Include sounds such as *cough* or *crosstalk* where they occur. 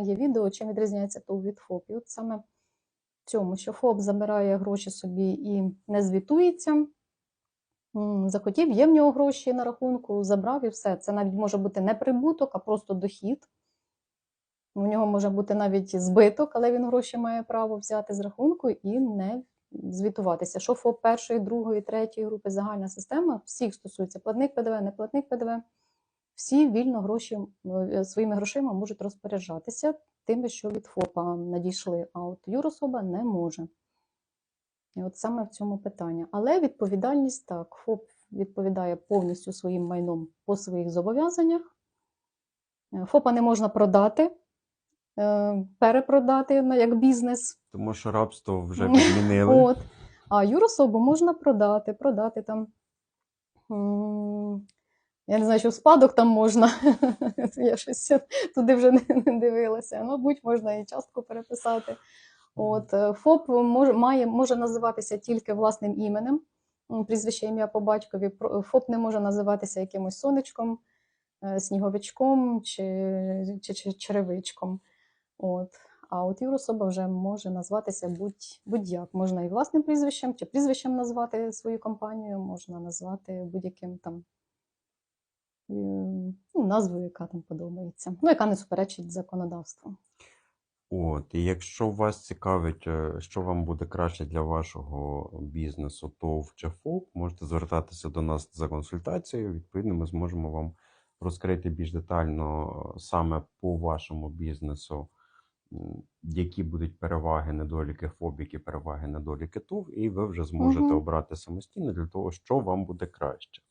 Є відео, чим відрізняється ТОВ від ФОП. І от саме в цьому, що ФОП забирає гроші собі і не звітується. Захотів, є в нього гроші на рахунку, забрав і все. Це навіть може бути не прибуток, а просто дохід. У нього може бути навіть збиток, але він гроші має право взяти з рахунку і не звітуватися. Що ФОП першої, другої, третьої групи загальна система, всіх стосується платник ПДВ, не платник ПДВ. Всі вільно гроші е, своїми грошима можуть розпоряджатися тими, що від ФОПа надійшли, а от юрособа не може. І от саме в цьому питання. Але відповідальність так, ФОП відповідає повністю своїм майном по своїх зобов'язаннях. Е, ФОПа не можна продати, е, перепродати як бізнес. Тому що рабство вже відмінили. От. А юрособу можна продати, продати там. Я не знаю, що в спадок там можна. *laughs* Я щось туди вже не, дивилася. Мабуть, можна і частку переписати. От, е, ФОП може, має, може називатися тільки власним іменем, прізвище ім'я по батькові. ФОП не може називатися якимось сонечком, е, сніговичком чи, чи, чи черевичком. От. А от юрособа вже може назватися будь, будь-як. Можна і власним прізвищем, чи прізвищем назвати свою компанію, можна назвати будь-яким там ну, назвою, яка там подобається. Ну, яка не суперечить законодавству. От, і якщо вас цікавить, е, що вам буде краще для вашого бізнесу, ТОВ чи ФОП, можете звертатися до нас за консультацією. Відповідно, ми зможемо вам розкрити більш детально е, саме по вашому бізнесу, які будуть переваги, недоліки ФОП, які переваги, недоліки ТОВ, і ви вже зможете Мгм. обрати самостійно для того, що вам буде краще.